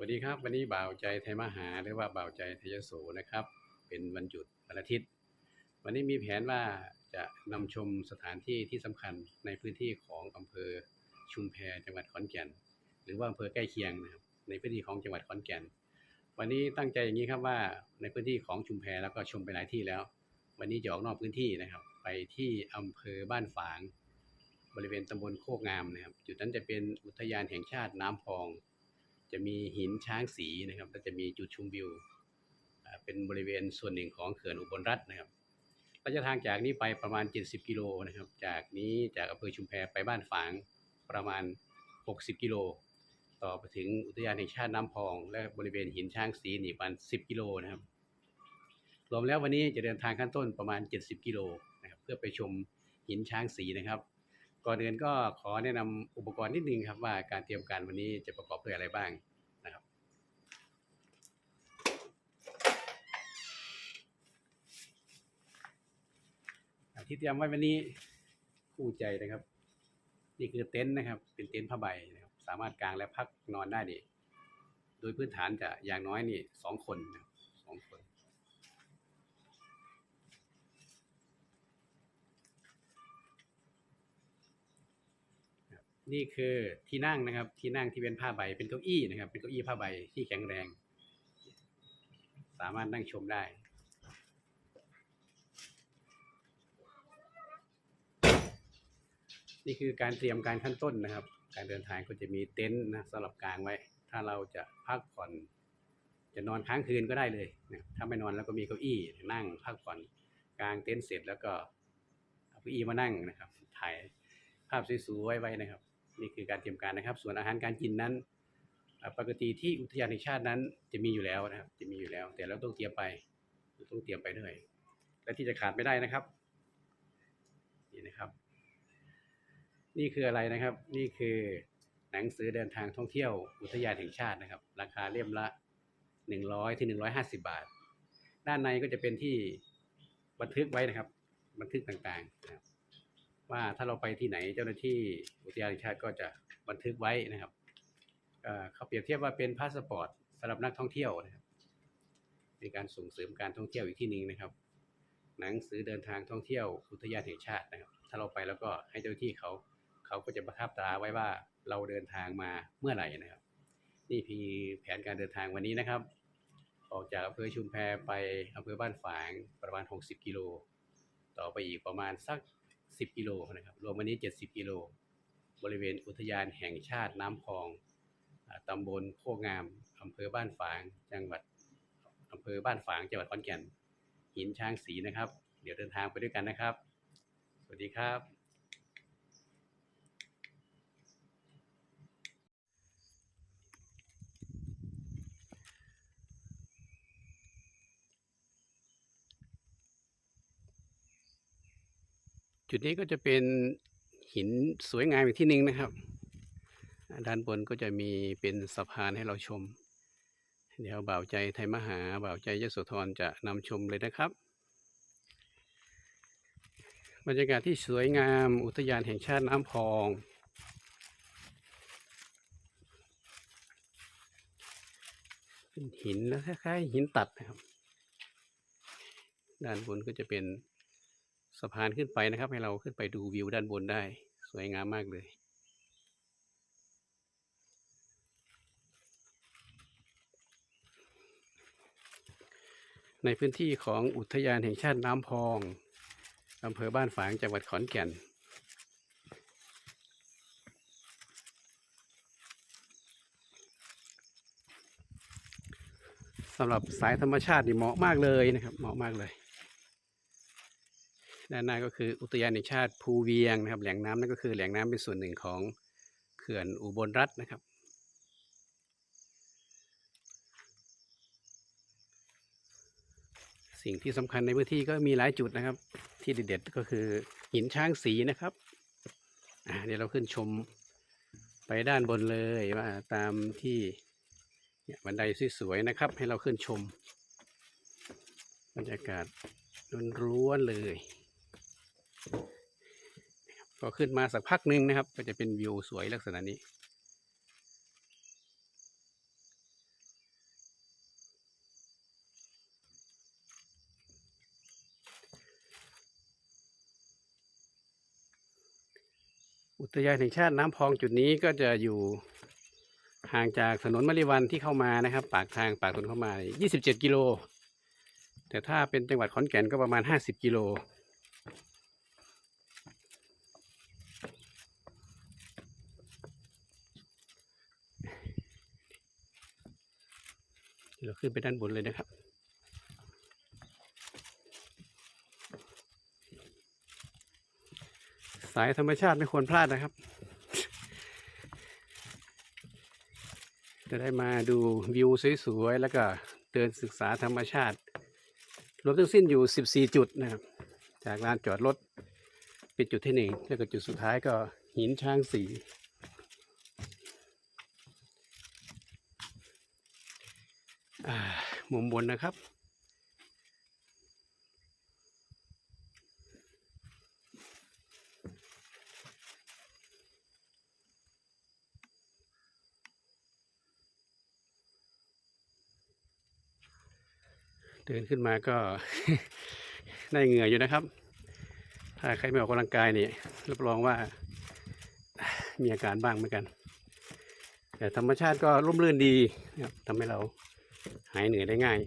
วัสดีครับ วันนี้บ่าวใจไทยมหาหรือว่าบ่าวใจไทยโสนะครับ เป็นวันหยุดวันอาทิตย์ วันนี้มีแผนว่าจะนำชมสถานที่ที่สำคัญในพื้นที่ของอำเภอชุมแพจังหวัดขอนแก่น หรือว่าอำเภอใกล้เคียงนะครับในพื้นที่ของจังหวัดขอนแก่น วันนี้ตั้งใจอย่างนี้ครับว่าในพื้นที่ของชุมแพแล้วก็ชมไปหลายที่แล้ว วันนี้จะออกนอกพื้นที่นะครับ ไปที่อำเภอบ้านฝาง บริเวณตำบลโคกงามนะครับ จุดนั้นจะเป็นอุทยานแห่งชาติน้ำพอง จะมีหินช้างสีนะครับและจะมีจุดชมวิวเป็นบริเวณส่วนหนึ่งของเขื่อนอุบลรัฐนะครับระยะทางจากนี้ไปประมาณ 70 กิโลนะครับ จากนี้จากอำเภอชุมแพไปบ้านฝางประมาณ 60 กิโล ต่อไปถึงอุทยานแห่งชาติน้ำพอง และบริเวณหินช้างสีนี่ประมาณ 10 กิโลนะครับ รวมแล้ววันนี้จะเดินทางขั้นต้นประมาณ 70 กิโลนะครับเพื่อไปชมหินช้างสีนะครับ ก่อนอื่นก็ขอแนะนำอุปกรณ์นิดนึงครับว่าการเตรียมการวันนี้จะประกอบด้วยอะไรบ้างนะครับ ที่เตรียมไว้วันนี้คู่ใจนะครับ นี่คือเต็นท์นะครับ เป็นเต็นท์ผ้าใบนะครับ สามารถกางและพักนอนได้นี่โดยพื้นฐานจะอย่างน้อยนี่สองคนนะสองคน นี่คือที่นั่งนะครับ ที่นั่งที่เป็นผ้าใบ เป็นเก้าอี้นะครับ เป็นเก้าอี้ผ้าใบที่แข็งแรง สามารถนั่งชมได้ นี่คือการเตรียมการขั้นต้นนะครับ การเดินทางก็จะมีเต็นท์นะสำหรับกางไว้ ถ้าเราจะพักผ่อน จะนอนค้างคืนก็ได้เลยนะถ้าไม่นอนแล้วก็มีเก้าอี้นั่งพักผ่อนกางเต็นท์เสร็จแล้วก็เอาเก้าอี้มานั่งนะครับ ถ่ายภาพสวยๆไว้นะครับ นี่คือการเตรียมการนะครับ ส่วนอาหารการกินนั้นปกติที่อุทยานแห่งชาตินั้นจะมีอยู่แล้วนะครับ จะมีอยู่แล้ว แต่เราต้องเตรียมไปต้องเตรียมไปด้วย และที่จะขาดไม่ได้นะครับ นี่นะครับ นี่คืออะไรนะครับ นี่คือหนังสือเดินทางท่องเที่ยวอุทยานแห่งชาตินะครับ ราคาเล่มละหนึ่งร้อยถึงหนึ่งร้อยห้าสิบาท ด้านในก็จะเป็นที่บันทึกไว้นะครับ บันทึกต่างๆนะครับว่าถ้าเราไปที่ไหนเจ้าหน้าที่อุทยานแห่งชาติก็จะบันทึกไว้นะครับเอ่อเขาเปรียบเทียบว่าเป็นพาสปอร์ตสำหรับนักท่องเที่ยวนะครับในการส่งเสริมการท่องเที่ยวอีกที่หนึ่งนะครับ หนังสือเดินทางท่องเที่ยวอุทยานแห่งชาตินะครับ ถ้าเราไปแล้วก็ให้เจ้าหน้าที่เขา เขาก็จะประทับตราไว้ว่าเราเดินทางมาเมื่อไหร่นะครับ นี่คือแผนการเดินทางวันนี้นะครับ ออกจากอำเภอชุมแพไปอำเภอบ้านฝางประมาณ 60 กิโล ต่อไปอีกประมาณสัก 10 กิโลนะครับ รวมวันนี้ 70 กิโล บริเวณอุทยานแห่งชาติน้ำพองอ่าตำบลโคกงามอำเภอบ้านฝาง จังหวัดอำเภอบ้านฝาง จังหวัดขอนแก่น หินช้างสีนะครับ เดี๋ยวเดินทางไปด้วยกันนะครับ สวัสดีครับ จุดนี้ก็จะเป็นหินสวยงามอีกที่หนึ่งนะครับ ด้านบนก็จะมีเป็นสะพานให้เราชม เดี๋ยวบ่าวใจไทยมหาบ่าวใจยโสธรจะนำชมเลยนะครับ บรรยากาศที่สวยงามอุทยานแห่งชาติน้ำพองเป็นหินแล้วคล้ายๆหินตัดนะครับ ด้านบนก็จะเป็น สะพานขึ้นไปนะครับ ให้เราขึ้นไปดูวิวด้านบนได้ สวยงามมากเลยในพื้นที่ของอุทยานแห่งชาติน้ำพอง อำเภอบ้านฝาง จังหวัดขอนแก่น สำหรับสายธรรมชาตินี่เหมาะมากเลยนะครับ เหมาะมากเลย ด้านหน้าก็คืออุทยานแห่งชาติภูเวียงนะครับ แหล่งน้ำนั่นก็คือแหล่งน้ำเป็นส่วนหนึ่งของเขื่อนอุบลรัฐนะครับ สิ่งที่สำคัญในพื้นที่ก็มีหลายจุดนะครับ ที่เด็ดๆก็คือหินช้างสีนะครับอ่าเดี๋ยวเราขึ้นชมไปด้านบนเลยว่าตามที่บันไดสวยๆนะครับ ให้เราขึ้นชมบรรยากาศร้วนๆเลย พอขึ้นมาสักพักหนึ่งนะครับ ก็จะเป็นวิวสวยลักษณะนี้ อุทยานแห่งชาติน้ำพองจุดนี้ก็จะอยู่ห่างจากถนนมริวันที่เข้ามานะครับ ปากทางปากถนนเข้ามา 27 กิโล แต่ถ้าเป็นจังหวัดขอนแก่นก็ประมาณ 50 กิโล เราขึ้นไปด้านบนเลยนะครับ สายธรรมชาติไม่ควรพลาดนะครับ จะได้มาดูวิวสวยๆ แล้วก็เดินศึกษาธรรมชาติ รวมทั้งสิ้นอยู่ 14 จุดนะครับ จากลานจอดรถเป็นจุดที่หนึ่งแล้วก็จุดสุดท้ายก็หินช้างสี อ่า มุมบนนะครับ เดินขึ้นมาก็ได้เหงื่ออยู่นะครับ ถ้าใครไม่ออกกำลังกายนี่รับรองว่ามีอาการบ้างเหมือนกัน แต่ธรรมชาติก็ร่มรื่นดีนะครับทำให้เรา หายเหนื่อยได้ง่าย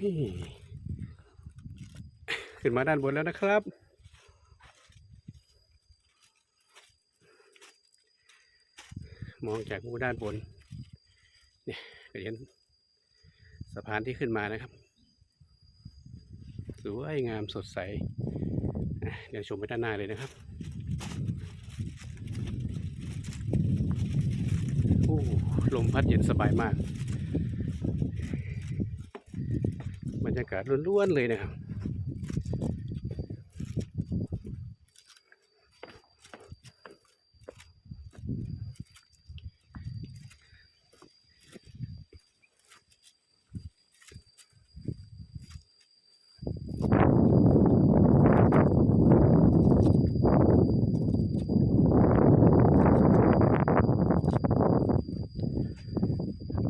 นี่ขึ้นมาด้านบนแล้วนะครับ มองจากมุมด้านบน เนี่ยก็เห็นสะพานที่ขึ้นมานะครับ สวยงามสดใสอะเดี๋ยวชมไปด้านหน้าเลยนะครับโอ้ ลมพัดเย็นสบายมาก บรรยากาศล้วนๆเลยนะครับ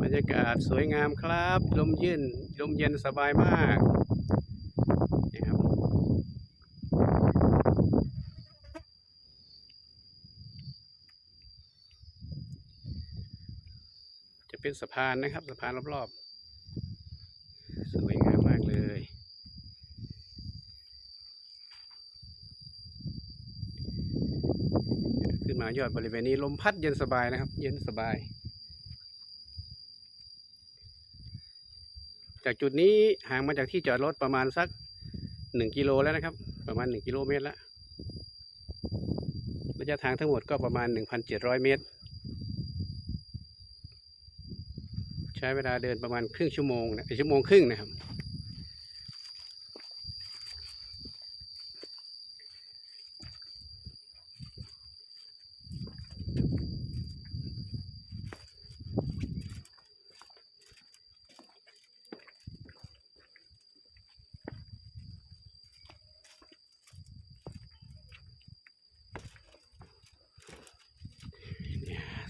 บรรยากาศ สวยงามครับ ลมเย็นลมเย็นสบายมากนี่ครับจะเป็นสะพานนะครับสะพานรอบๆ สวยงามมากเลยขึ้นมายอดบริเวณนี้ลมพัดเย็นสบายนะครับ เย็นสบาย จากจุดนี้ห่างมาจากที่จอดรถประมาณสักหนึ่งกิโลแล้วนะครับ ประมาณหนึ่งกิโลเมตรแล้วระยะทางทั้งหมดก็ประมาณหนึ่งพันเจ็ดร้อยเมตร ใช้เวลาเดินประมาณครึ่งชั่วโมงนะชั่วโมงครึ่งนะครับ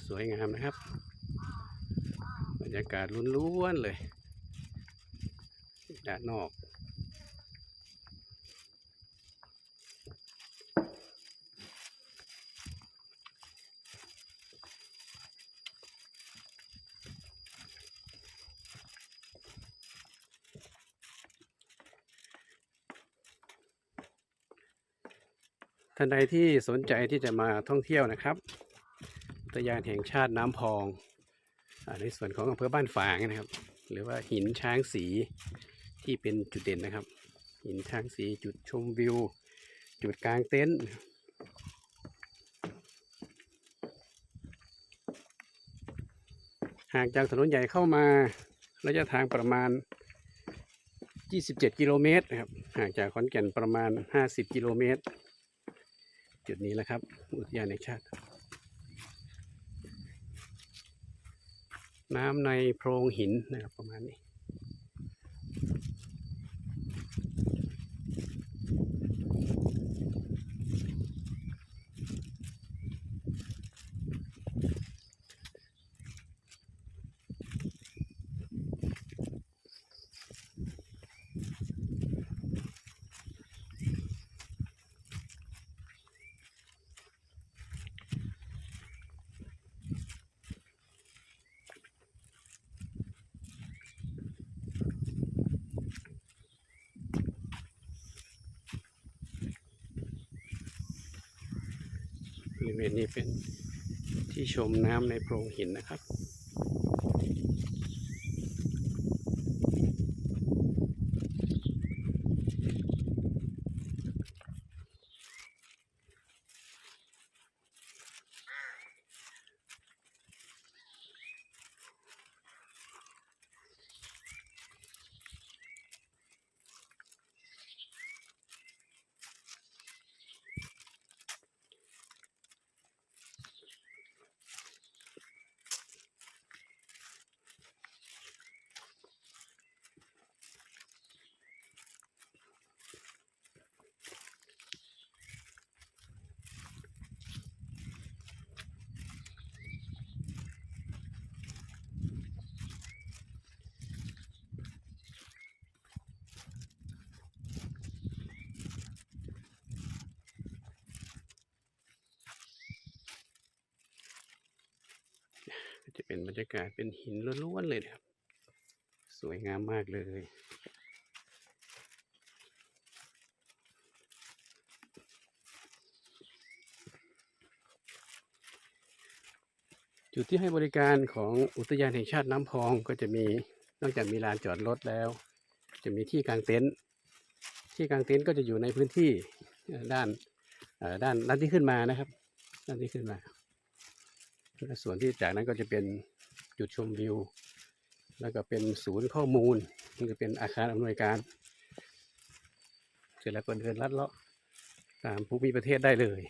สวยงาม นะครับ บรรยากาศล้วนๆเลย ด้านนอก ท่านใดที่สนใจที่จะมาท่องเที่ยวนะครับ ทยานแห่งชาติน้ำพองอในส่วนของอำเภอบ้านฝางนะครับ หรือว่าหินช้างสีที่เป็นจุดเด่นนะครับ หินช้างสีจุดชมวิว จุดกลางเต็นท์ห่างจากถนนใหญ่เข้ามาระยะทางประมาณ 27 กิโลเมตรนะครับ ห่างจากขอนแก่นประมาณ 50 กิโลเมตร จุดนี้แหละครับ อุทยานแห่งชาติ น้ำในโพรงหินนะครับประมาณนี้ ริเวณนี้เป็นที่ชมน้ำในโพรงหินนะครับ เป็นบรรยากาศเป็นหินล้วนๆเลยนะครับ สวยงามมากเลย จุดที่ให้บริการของอุทยานแห่งชาติน้ำพองก็จะมีนอกจากมีลานจอดรถแล้ว จะมีที่กางเต็นท์ที่กางเต็นท์ก็จะอยู่ในพื้นที่ด้านด้านด้านที่ขึ้นมานะครับ ด้านที่ขึ้นมา ส่วนที่จากนั้นก็จะเป็นจุดชมวิว แล้วก็เป็นศูนย์ข้อมูลมันก็เป็นอาคารอำนวยการ เสร็จแล้วก็เดินลัดเลาะตามภูมิประเทศได้เลย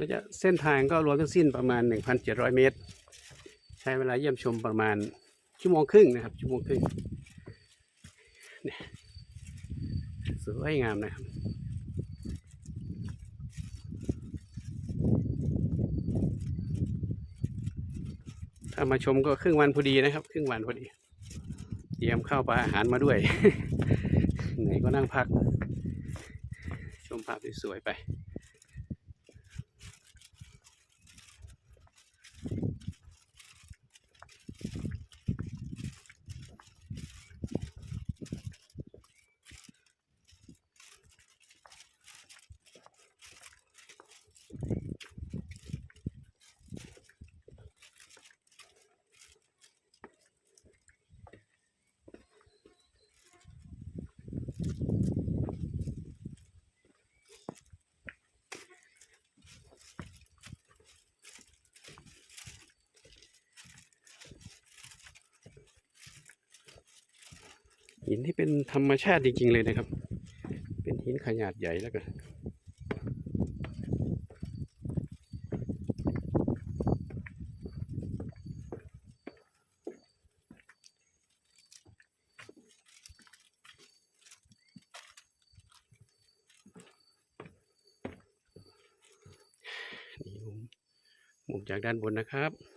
ระยะเส้นทางก็รวมทั้งสิ้นประมาณ 1,700 เมตร ใช้เวลาเยี่ยมชมประมาณชั่วโมงครึ่งนะครับ ชั่วโมงครึ่งสวยงามนะครับถ้ามาชมก็ครึ่งวันพอดีนะครับ ครึ่งวันพอดีเตรียมข้าวปลาอาหารมาด้วย ไหนก็นั่งพัก ชมภาพสวยๆไป หินที่เป็นธรรมชาติจริงๆเลยนะครับ เป็นหินขนาดใหญ่แล้วก็นี่มุมมุมจากด้านบนนะครับ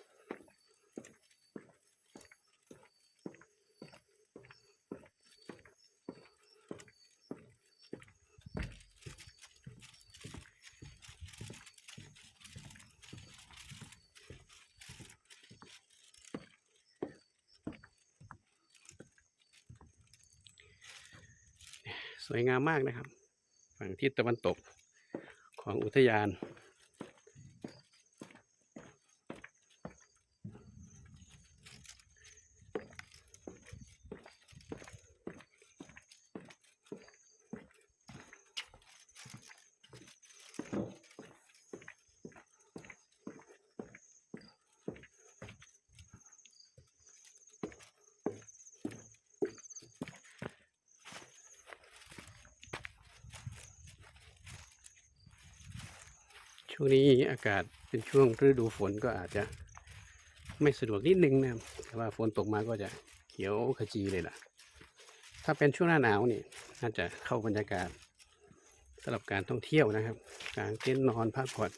สวยงามมากนะครับ ฝั่งทิศตะวันตกของอุทยาน ช่วงนี้อากาศเป็นช่วงฤดูฝนก็อาจจะไม่สะดวกนิดนึงนะครับแต่ว่าฝนตกมาก็จะเขียวขจีเลยล่ะ ถ้าเป็นช่วงหน้าหนาวนี่น่าจะเข้าบรรยากาศสำหรับการท่องเที่ยวนะครับกางเต็นท์นอนพักผ่อน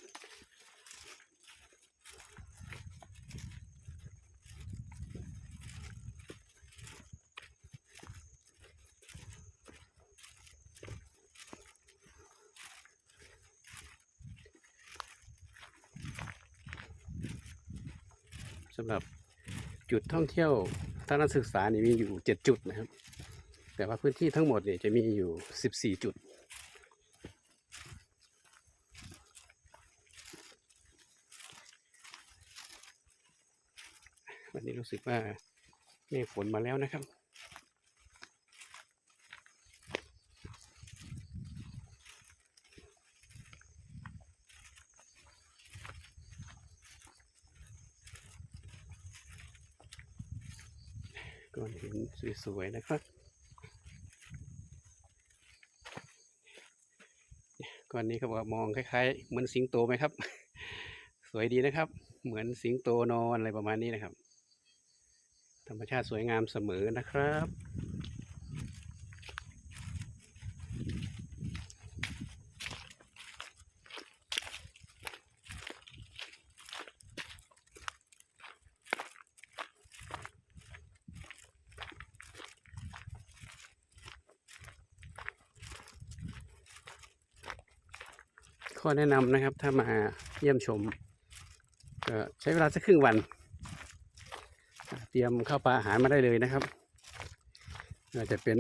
จุดท่องเที่ยวทัศนศึกษานี่มีอยู่เจ็ดจุดนะครับ แต่ว่าพื้นที่ทั้งหมดเนี่ยจะมีอยู่สิบสี่จุด วันนี้รู้สึกว่าเมฆฝนมาแล้วนะครับ ก้อนหิน สวยๆนะครับก้อนนี้เขาบอกมองคล้ายๆ เหมือนสิงโตไหมครับ สวยดีนะครับ เหมือนสิงโตนอนอะไรประมาณนี้นะครับ ธรรมชาติสวยงามเสมอนะครับ ข้อแนะนำนะครับ ถ้ามาเยี่ยมชมก็ใช้เวลาสักครึ่งวัน เตรียมข้าวปลาอาหารมาได้เลยนะครับอาจจะเป็น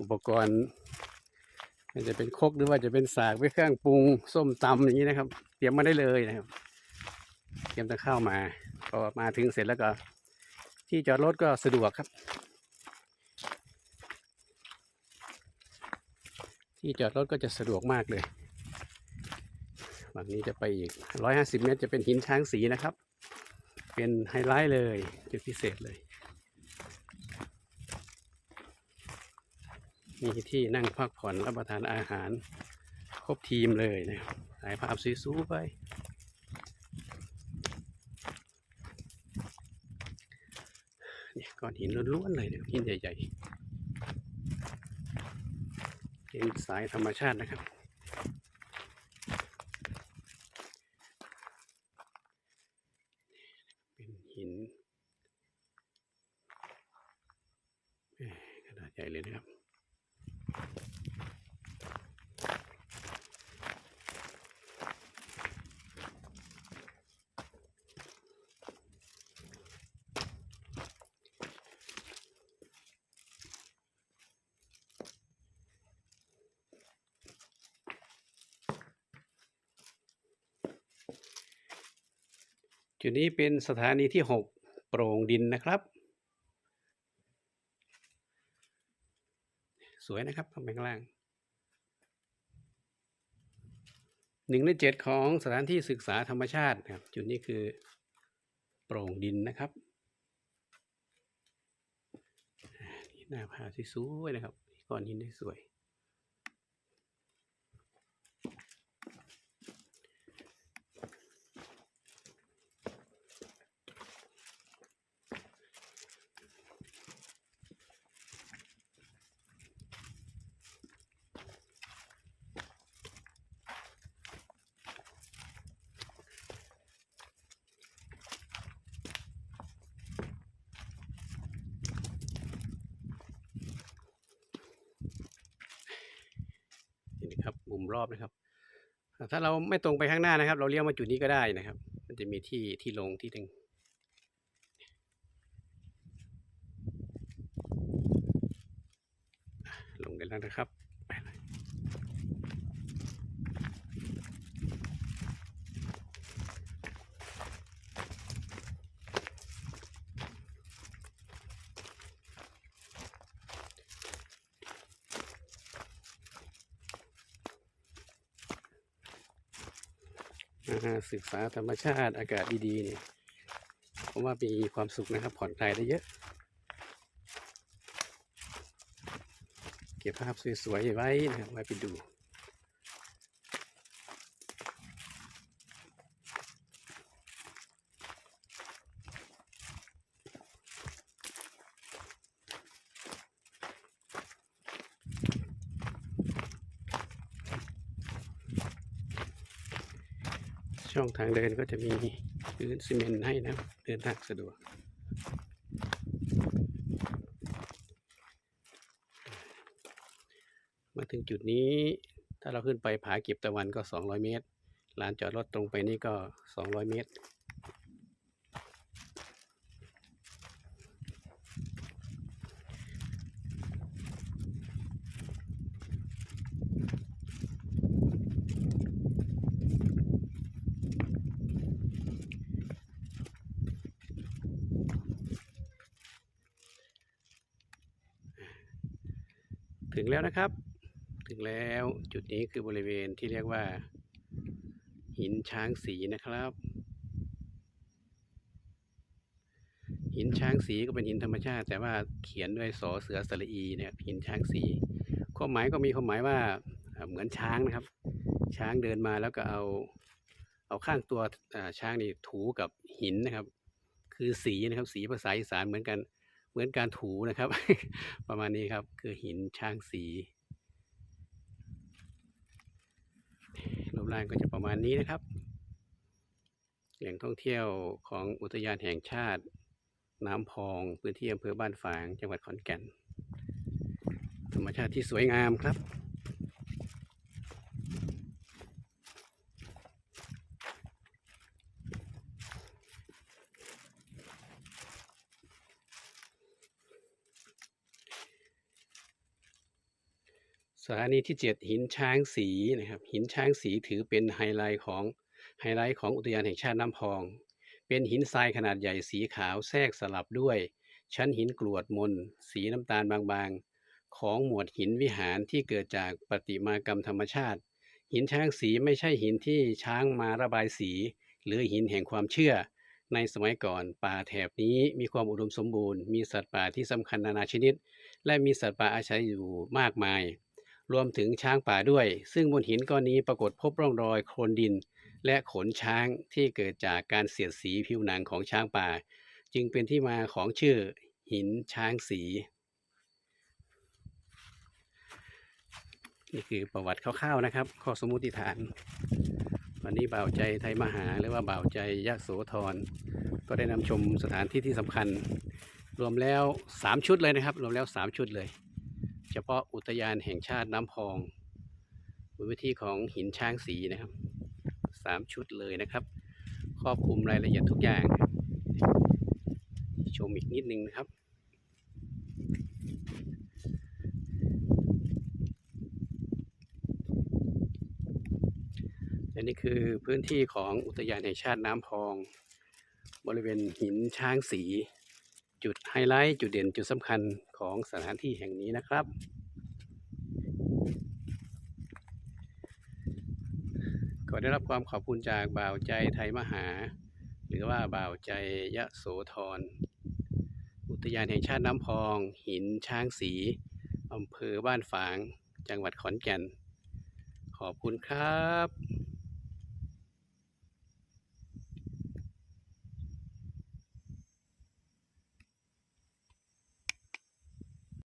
อุปกรณ์อาจจะเป็นคกหรือว่าจะเป็นสากไว้เครื่องปรุงส้มตำอย่างนี้นะครับ เตรียมมาได้เลยนะครับ เตรียมแต่ข้าวมาพอมาถึงเสร็จแล้วก็ ที่จอดรถก็สะดวกครับ ที่จอดรถก็จะสะดวกมากเลย ฝั่งนี้จะไปอีก 150 เมตรจะเป็นหินช้างสีนะครับ เป็นไฮไลท์เลยจุดพิเศษเลยมีที่นั่งพักผ่อนรับประทานอาหาร ครบทีมเลยนะครับถ่ายภาพสวยๆไป นี่ก้อนหินล้วนๆเลยเนี่ยหินใหญ่ๆเป็นสายธรรมชาตินะครับ เป็นหินแหม่ขนาดใหญ่เลยนะครับ จุดนี้เป็นสถานีที่หกโปร่งดินนะครับ สวยนะครับข้างบนข้างล่างหนึ่งในเจ็ดของสถานที่ศึกษาธรรมชาตินะครับ จุดนี้คือโปร่งดินนะครับนี่หน้าผาที่สวยนะครับก้อนหินที่สวย อบนะครับถ้าเราไม่ตรงไปข้างหน้านะครับ เราเลี้ยวมาจุดนี้ก็ได้นะครับ มันจะมีที่ที่ลงที่ตึงลงได้แล้วนะครับไปเลยอ่า ศึกษาธรรมชาติอากาศดีๆเนี่ยผมว่ามีความสุขนะครับ ผ่อนคลายได้เยอะ เก็บภาพสวยๆไว้นะครับไว้ไปดู ช่องทางเดินก็จะมีพื้นซีเมนต์ให้นะเดินทางสะดวกมาถึงจุดนี้ ถ้าเราขึ้นไปผาเก็บตะวันก็ 200 เมตรลานจอดรถตรงไปนี่ก็ 200 เมตร ถึงแล้วนะครับ ถึงแล้วจุดนี้คือบริเวณที่เรียกว่า หินช้างสีนะครับ หินช้างสีก็เป็นหินธรรมชาติ แต่ว่าเขียนด้วยสอเสือสระอีเนี่ยหินช้างสีความหมายก็มีความหมายว่าเหมือนช้างนะครับ ช้างเดินมาแล้วก็เอาเอาข้างตัวช้างนี่ถูกับหินนะครับ คือสีนะครับสีภาษาอีสานเหมือนกัน เหมือนการถูนะครับ ประมาณนี้ครับ คือหินช้างสีรูปร่างก็จะประมาณนี้นะครับ แหล่งท่องเที่ยวของอุทยานแห่งชาติ น้ำพองพื้นที่อำเภอบ้านฝาง จังหวัดขอนแก่น ธรรมชาติที่สวยงามครับ ถานีที่ 7 หินช้างสีนะครับหินช้างสีถือเป็นไฮไลท์ของไฮไลท์ของอุทยานแห่งชาติน้ำพอง เป็นหินทรายขนาดใหญ่สีขาวแทรกสลับด้วย ชั้นหินกรวดมน สีน้ำตาลบางๆ ของหมวดหินวิหารที่เกิดจากประติมากรรมธรรมชาติ หินช้างสีไม่ใช่หินที่ช้างมาระบายสี หรือหินแห่งความเชื่อ ในสมัยก่อนป่าแถบนี้มีความอุดมสมบูรณ์ มีสัตว์ป่าที่สำคัญนานาชนิด และมีสัตว์ป่าอาศัยอยู่มากมาย รวมถึงช้างป่าด้วย ซึ่งบนหินก้อนนี้ปรากฏพบร่องรอยโคลนดิน และขนช้างที่เกิดจากการเสียดสีผิวหนังของช้างป่า จึงเป็นที่มาของชื่อหินช้างสี นี่คือประวัติคร่าวๆนะครับ ข้อสมมติฐาน วันนี้บ่าวใจไทยมหาหรือว่าบ่าวใจยะโสธรก็ได้นำชมสถานที่ที่สำคัญ รวมแล้ว 3 ชุดเลยนะครับ รวมแล้ว 3 ชุดเลย เฉพาะอุทยานแห่งชาติน้ำพองบนวิธีของหินช้างสีนะครับสามชุดเลยนะครับ ครอบคลุมรายละเอียดทุกอย่าง ชมอีกนิดนึงนะครับและนี่คือพื้นที่ของอุทยานแห่งชาติน้ำพอง บริเวณหินช้างสี จุดไฮไลท์ จุดเด่นจุดสำคัญของสถานที่แห่งนี้นะครับ ก็ได้รับความขอบคุณจากบ่าวใจไทยมหา หรือว่าบ่าวใจยะโสธรอุทยานแห่งชาติน้ำพอง หินช้างสีอำเภอบ้านฝาง จังหวัดขอนแก่น ขอบคุณครับ